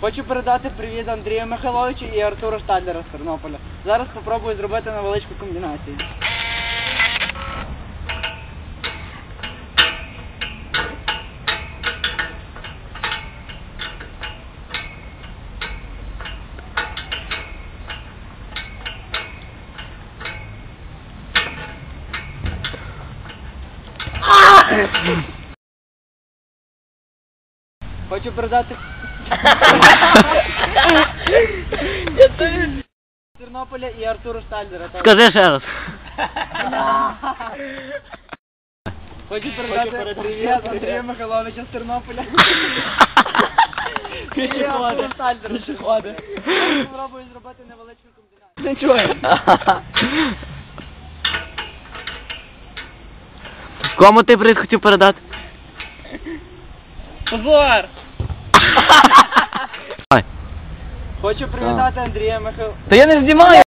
Хочу передати привіт Андрію Михайловичу і Артуру Штадлера з Тернополя. Зараз спробую зробити невеличку комбінацію. Хочу передати Тернополя і Артуру Штальдера. Скажи ще раз. Хочу передати привіт Андрію Михайловичу з Тернополя. І Артуру Штальдеру. Зараз Спробую зробити невеличку комбінацію. Не чую. Кому ти привіт хотів передати? Позор! Хочу привітати Андрія Михайловича. Та я не знімаю.